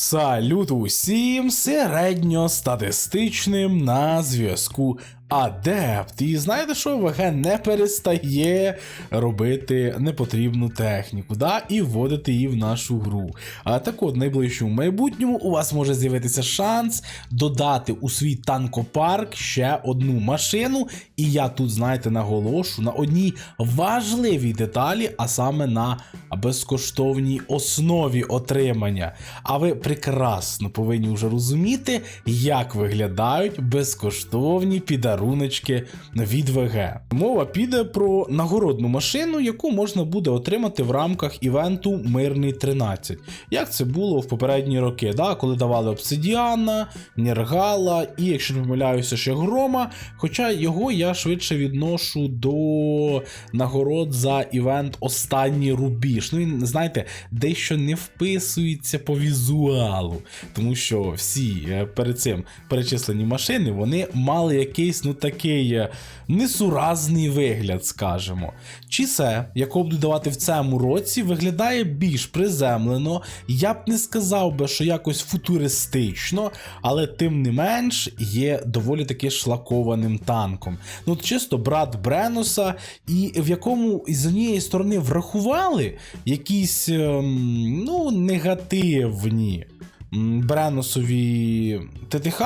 Салют усім середньостатистичним на зв'язку Адепт. І знаєте що, ВГ не перестає робити непотрібну техніку, да, і вводити її в нашу гру. А так от, в найближчому майбутньому у вас може з'явитися шанс додати у свій танкопарк ще одну машину. І я тут, знаєте, наголошу на одній важливій деталі, а саме на безкоштовній основі отримання. А ви прекрасно повинні вже розуміти, як виглядають безкоштовні підаруночки від ВГ. Мова піде про нагородну машину, яку можна буде отримати в рамках івенту Мирний 13. Як це було в попередні роки, да, коли давали Обсидіана, Нергала і, якщо не помиляюся, ще Грома. Хоча його я швидше відношу до нагород за івент Останній рубіж. Ну він, знаєте, дещо не вписується по візуалу, тому що всі е, перед цим перечислені машини вони мали якийсь ну такий е, несуразний вигляд, скажімо. Чи це, якого будуть давати в цьому році, виглядає більш приземлено. Я б не сказав би, що якось футуристично, але тим не менш є доволі таки шлакованим танком. Ну, чисто брат Бренуса, і в якому з однієї сторони врахували якісь ем, ну, негативні м, Бренусові ТТХ.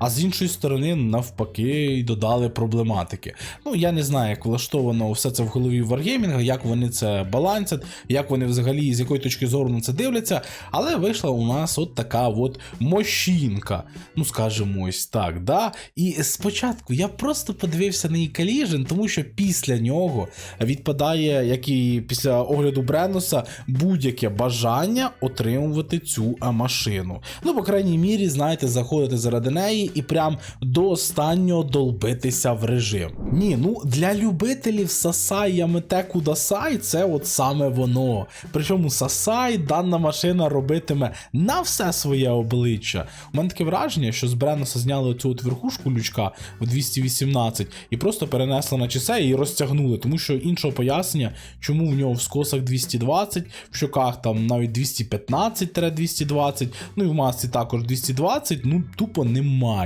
А з іншої сторони, навпаки, й додали проблематики. Ну, я не знаю, як влаштовано все це в голові Wargaming, як вони це балансять, як вони взагалі з якої точки зору на це дивляться. Але вийшла у нас от така от мощінка. Ну, скажімо, ось так. да? І спочатку я просто подивився на її Collision, тому що після нього відпадає, як і після огляду Бренуса, будь-яке бажання отримувати цю машину. Ну, по крайній мірі, знаєте, заходити заради неї і прям до останнього долбитися в режим. Ні, ну для любителів Сасай Ямете Кудасай це от саме воно. Причому Сасай дана машина робитиме на все своє обличчя. У мене таке враження, що з Бренуса зняли оцю от верхушку лючка в 218 і просто перенесли на часе і розтягнули, тому що іншого пояснення, чому в нього в скосах 220, в щоках там навіть 215-220, ну і в масці також 220, ну тупо немає.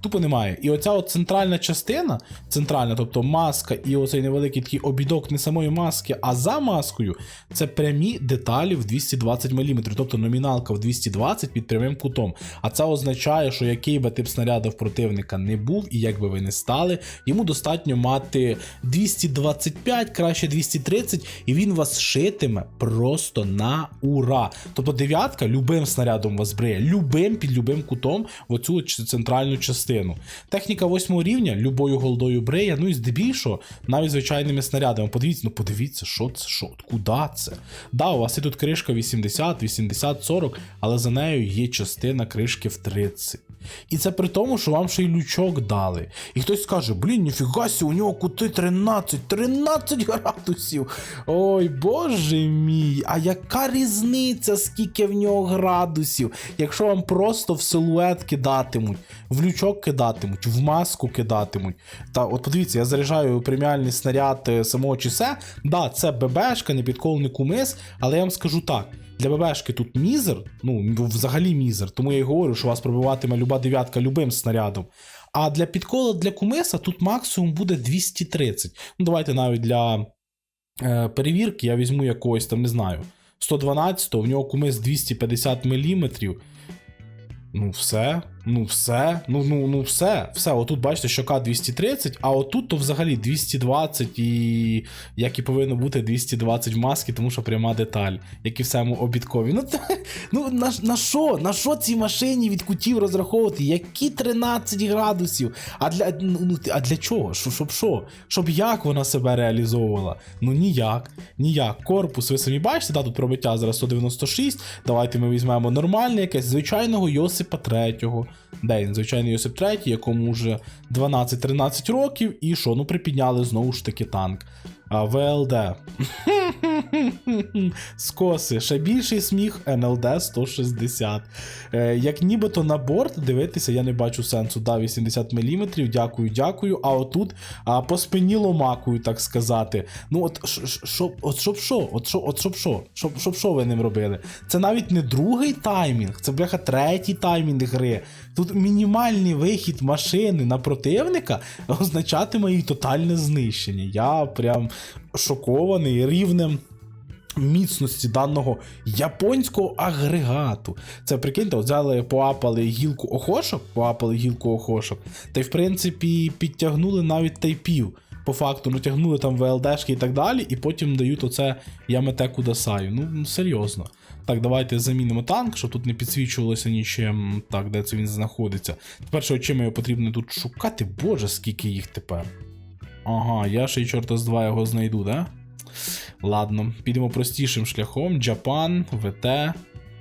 Тупо немає. І оця от центральна частина, центральна, тобто маска і оцей невеликий такий обідок не самої маски, а за маскою, це прямі деталі в 220 мм, тобто номіналка в 220 під прямим кутом. А це означає, що який би тип снаряду в противника не був, і як би ви не стали, йому достатньо мати 225, краще 230, і він вас шитиме просто на ура. Тобто дев'ятка любим снарядом вас бриє, любим під любим кутом в оцю ч- центральну частину. Техніка восьмого рівня любою голдою бриє, ну і здебільшого навіть звичайними снарядами. Подивіться, ну подивіться, що це, що, куди це? Да, у вас є тут кришка 80, 80, 40, але за нею є частина кришки в 30. І це при тому, що вам ще й лючок дали. І хтось скаже, блін, ніфіга сі, у нього кути 13, 13 градусів. Ой, боже мій, а яка різниця, скільки в нього градусів? Якщо вам просто в силует кидатимуть, в лючок кидатимуть, в маску кидатимуть. Та от подивіться, я заряджаю преміальний снаряд е, самого часе. Да, це ББшка, не підколений кумис, але я вам скажу так. Для ББшки тут мізер, ну взагалі мізер, тому я й говорю, що вас пробиватиме люба дев'ятка любим снарядом. А для підкола для кумиса тут максимум буде 230. Ну, давайте навіть для е, перевірки я візьму якогось там, не знаю, 112, в нього кумис 250 мм. Ну, все, Ну все, ну ну ну все, все. Отут бачите, що К230, а отут то взагалі 220, і як і повинно бути 220 в маски, тому що пряма деталь, як і в самому обідкові. Ну це, ну на, на що? На що цій машині від кутів розраховувати? Які 13 градусів? А для ну, ну а для чого? Шо, щоб що? Щоб як вона себе реалізовувала? Ну ніяк, ніяк. Корпус, ви самі бачите, да, тут пробиття зараз 196. Давайте ми візьмемо нормальне якесь звичайного Йосипа 3. Дейн, звичайно, Йосип третій, якому вже 12-13 років, і що ну припідняли знову ж таки танк. А ВЛД. Скоси. Ще більший сміх НЛД 160. Е, як нібито на борт дивитися, я не бачу сенсу. Да, 80 мм. Дякую, дякую. А отут а, по спині ломакую, так сказати. Ну, от що, от щоб що? От що, от щоб що? Щоб, щоб що ви ним робили? Це навіть не другий таймінг, це бляха третій таймінг гри. Тут мінімальний вихід машини на противника означатиме її тотальне знищення. Я прям шокований рівнем. Міцності даного японського агрегату. Це прикиньте, взяли, поапали гілку охошок, поапали гілку охошок, та й в принципі підтягнули навіть тайпів. По факту натягнули там ВЛДшки і так далі, і потім дають оце Ямете Кудасаю. Ну, ну, серйозно. Так, давайте замінимо танк, щоб тут не підсвічувалося нічим. Так, де це він знаходиться. Тепер що чим його потрібно тут шукати? Боже, скільки їх тепер. Ага, я ще й чорта з два його знайду, да? Ладно, підемо простішим шляхом. Джапан, ВТ.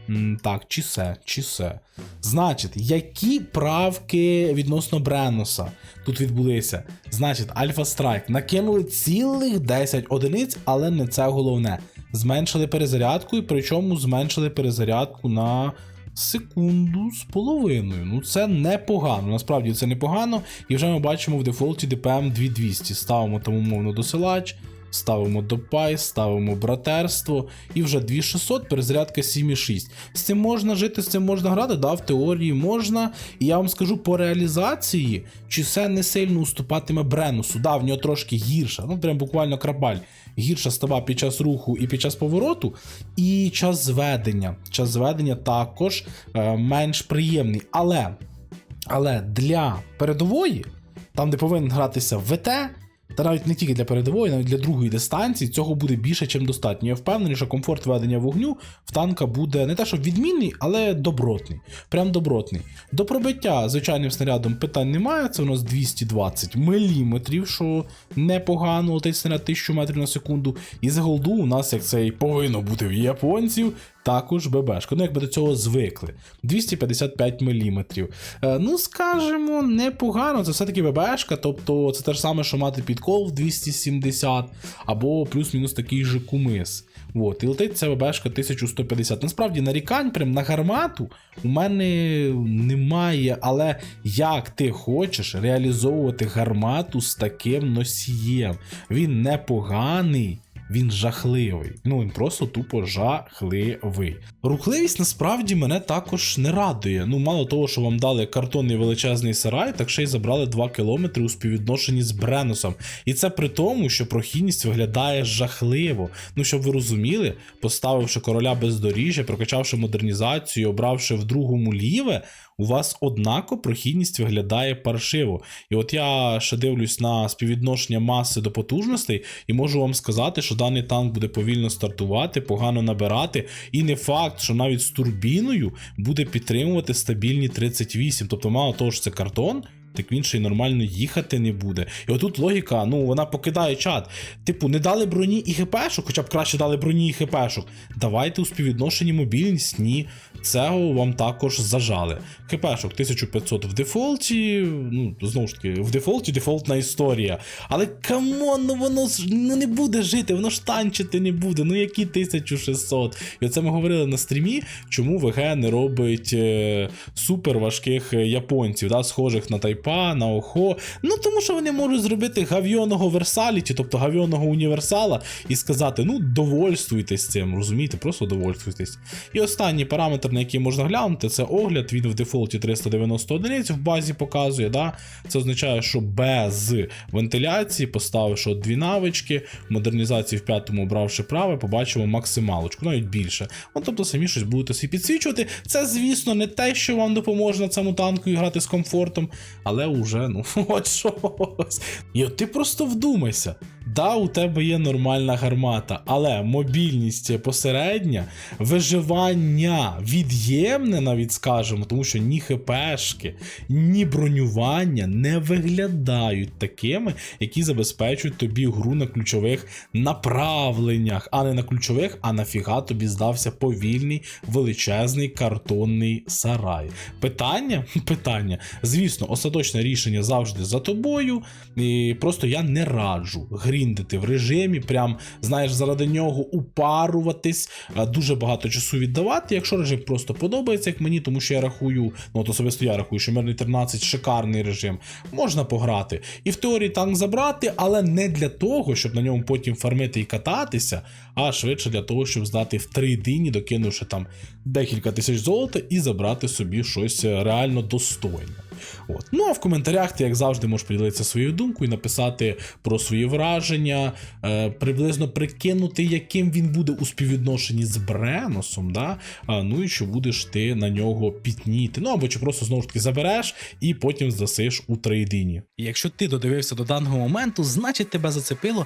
М, Так, чісе, чісе. Значить, які правки відносно Бреноса тут відбулися? Значить, Альфа Страйк накинули цілих 10 одиниць, але не це головне. Зменшили перезарядку, і причому зменшили перезарядку на секунду з половиною. Ну, це непогано. Насправді це непогано. І вже ми бачимо в дефолті DPM 2200. Ставимо там умовно досилач. Ставимо допай, ставимо братерство, і вже 2600, перезарядка 7,6. З цим можна жити, з цим можна грати, да, в теорії можна. І я вам скажу по реалізації, чи це не сильно уступатиме Бренусу. Да, в нього трошки гірша, ну прям буквально крабаль. Гірша става під час руху і під час повороту, і час зведення. Час зведення також е, менш приємний. Але, але для передової, там, де повинен гратися ВТ, та навіть не тільки для передової, навіть для другої дистанції цього буде більше, ніж достатньо. Я впевнений, що комфорт ведення вогню в танка буде не те, що відмінний, але добротний. Прям добротний. До пробиття звичайним снарядом питань немає. Це у нас 220 мм, що непогано, летить снаряд 1000 метрів на секунду. І з голду у нас, як це і повинно бути в японців, також ББшка. Ну, якби до цього звикли. 255 мм. Е, ну, скажімо, непогано. Це все-таки ББшка, тобто це те ж саме, що мати підкол в 270, або плюс-мінус такий же кумис. От, і летить ця ББшка 1150. Насправді нарікань прям на гармату у мене немає, але як ти хочеш реалізовувати гармату з таким носієм? Він непоганий. Він жахливий. Ну він просто тупо жахливий. Рухливість насправді мене також не радує. Ну, мало того, що вам дали картонний величезний сарай, так ще й забрали 2 кілометри у співвідношенні з Бреносом. І це при тому, що прохідність виглядає жахливо. Ну, щоб ви розуміли, поставивши короля бездоріжжя, прокачавши модернізацію, обравши в другому ліве, у вас однако прохідність виглядає паршиво. І от я ще дивлюсь на співвідношення маси до потужностей, і можу вам сказати, що даний танк буде повільно стартувати, погано набирати, і не факт, що навіть з турбіною буде підтримувати стабільні 38. Тобто, мало того, що це картон. Так він ще й нормально їхати не буде. І отут логіка, ну вона покидає чат. Типу, не дали броні і хпшок, хоча б краще дали броні і хпшок. Давайте у співвідношенні мобільність, ні. Цього вам також зажали. ХПшок 1500 в дефолті. Ну, знову ж таки, в дефолті дефолтна історія. Але камон, ну воно ж ну, не буде жити, воно ж танчити не буде. Ну які 1600? І оце ми говорили на стрімі, чому ВГ не робить е, супер важких е, японців, да, схожих на Тайпа, на Охо. Ну тому що вони можуть зробити гавйоного версаліті, тобто гавйоного універсала, і сказати: ну, довольствуйтесь цим, розумієте, просто довольствуйтесь. І останній параметр, на який можна глянути, це огляд. Він в дефолті 390 одиниць в базі показує. Да? Це означає, що без вентиляції, поставивши дві навички, модернізації в п'ятому обравши праве, побачимо максималочку, навіть більше. Ну, тобто самі щось будете собі підсвічувати. Це, звісно, не те, що вам допоможе на цьому танку і грати з комфортом, але уже, ну, от щось. І от ти просто вдумайся. Да, у тебе є нормальна гармата, але мобільність посередня, виживання від'ємне, навіть скажемо, тому що ні ХПшки, ні бронювання не виглядають такими, які забезпечують тобі гру на ключових направленнях, а не на ключових, а нафіга тобі здався повільний величезний картонний сарай. Питання? Питання. Звісно, остаточно. Остаточне рішення завжди за тобою. І просто я не раджу гріндити в режимі, прям знаєш, заради нього упаруватись, дуже багато часу віддавати. Якщо режим просто подобається, як мені, тому що я рахую, ну от особисто я рахую, що мирний 13 шикарний режим, можна пограти. І в теорії танк забрати, але не для того, щоб на ньому потім фармити і кататися, а швидше для того, щоб здати в три дині, докинувши там декілька тисяч золота і забрати собі щось е, реально достойне. От. Ну а в коментарях ти, як завжди, можеш поділитися своєю думкою, написати про свої враження, е, приблизно прикинути, яким він буде у співвідношенні з Бреносом, да? а, ну і що будеш ти на нього пітніти. Ну або чи просто знову ж таки забереш і потім здасиш у трейдині. Якщо ти додивився до даного моменту, значить тебе зацепило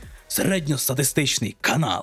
середньостатистичний канал.